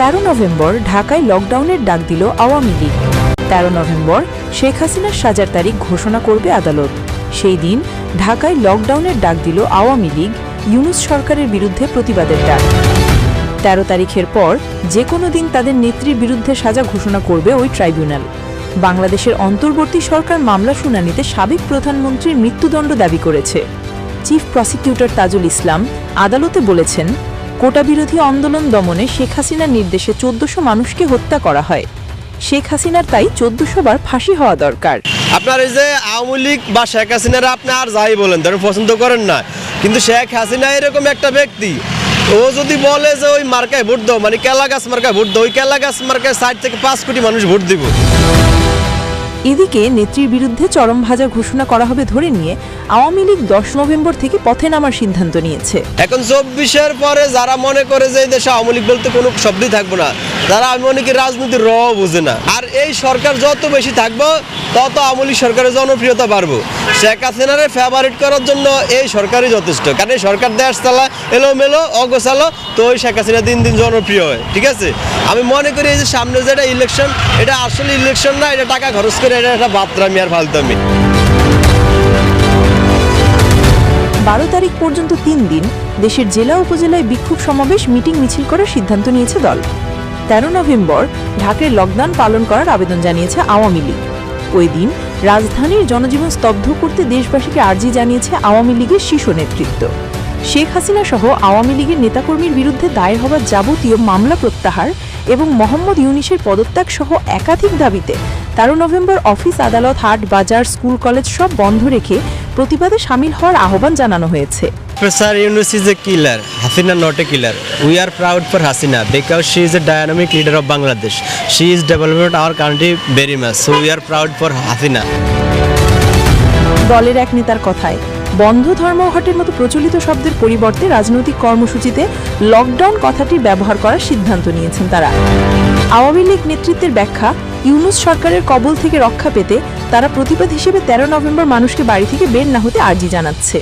তেরো নভেম্বর ঢাকায় লকডাউনের ডাক দিল আওয়ামী লীগ। তেরো নভেম্বর শেখ হাসিনার সাজার তারিখ ঘোষণা করবে আদালত। সেই দিন ঢাকায় লকডাউনের ডাক দিল আওয়ামী লীগ, ইউনুস সরকারের বিরুদ্ধে প্রতিবাদের ডাক। তেরো তারিখের পর যে কোনো দিন তাদের নেত্রীর বিরুদ্ধে সাজা ঘোষণা করবে ওই ট্রাইব্যুনাল। বাংলাদেশের অন্তর্বর্তী সরকার মামলা শুনানিতে সাবেক প্রধানমন্ত্রীর মৃত্যুদণ্ড দাবি করেছে। চিফ প্রসিকিউটর তাজুল ইসলাম আদালতে বলেছেন কোটা বিরোধী আন্দোলন দমনে শেখ হাসিনার নির্দেশে চোদ্দশো মানুষকে হত্যা করা হয়। শেখ হাসিনার তাই চোদ্দশো বার ফাঁসি হওয়া দরকার। আপনার এই যে আওয়ামী লীগ বা শেখ হাসিনারা আপনি আর যাই বলেন তারা পছন্দ করেন না, কিন্তু শেখ হাসিনা এরকম একটা ব্যক্তি, ও যদি বলে যে ওই মার্কায় ভোট দাও মানে কেলা গাছ মার্কায় ভোট দাও, ওই কেলা গাছ মার্কায় ষাট থেকে পাঁচ কোটি মানুষ ভোট দিব। এদিকে নেত্রীর বিরুদ্ধে চরম ভাজা ঘোষণা করা হবে ধরে নিয়ে আওয়ামী লীগ দশ নভেম্বর থেকে পথে নামার সিদ্ধান্ত নিয়েছে। এখন চব্বিশের পরে যারা মনে করে যে দেশে আওয়ামী লীগ বলতে কোনো শব্দই থাকব না, তারা আমি করি রাজনীতির র বুঝে না। আর এই সরকার যত বেশি থাকব, তত আওয়ামী লীগ সরকারের জনপ্রিয়তা বাড়বো। শেখ হাসিনারে ফেভারিট করার জন্য এই সরকারই যথেষ্ট। কারণ এই সরকার দেশ চালা এলো মেলো অগোছালো, তো ওই শেখ হাসিনা দিন দিন জনপ্রিয় হয়। ঠিক আছে? আমি মনে করি এই যে সামনে যেটা ইলেকশন এটা আসলে ইলেকশন না, এটা টাকা খরচ করে বারো তারিখ পর্যন্ত তিন দিন দেশের জেলা উপজেলায় বিক্ষোভ সমাবেশ, মিটিং, মিছিল করার সিদ্ধান্ত নিয়েছে দল। তেরো নভেম্বর ঢাকায় লকডাউন পালন করার আবেদন জানিয়েছে আওয়ামী লীগ। ওই দিন রাজধানীর জনজীবন স্তব্ধ করতে দেশবাসীকে আর্জি জানিয়েছে আওয়ামী লীগের শীর্ষ নেতৃত্ব। শেখ হাসিনা সহ আওয়ামী লীগের নেতাকর্মীর বিরুদ্ধে দায়ের হওয়া যাবতীয় মামলা প্রত্যাহার এবং মোহাম্মদ ইউনিশের পদত্যাগ সহ একাধিক দাবিতে তেরো নভেম্বর অফিস আদালত হাট বাজার স্কুল কলেজ সব বন্ধ রেখে প্রতিবাদে সামিল হওয়ার আহ্বান জানানো হয়েছে। প্রসার Yunus a killer Hasina not killer we are proud for Hasina because she a dynamic leader of Bangladesh she is development our country very much we are proud for Hasina দলের এক নেতার কথায় বন্ধ ধর্মঘটের মতো প্রচলিত শব্দের পরিবর্তে রাজনৈতিক কর্মসূচিতে লকডাউন কথাটি ব্যবহার করার সিদ্ধান্ত নিয়েছেন তারা। আওয়ামী লীগ নেতৃত্বের ব্যাখ্যা, ইউনুস সরকারের কবল থেকে রক্ষা পেতে তারা প্রতিবাদ হিসেবে তেরো নভেম্বর মানুষকে বাড়ি থেকে বের না হতে আর্জি জানাচ্ছে।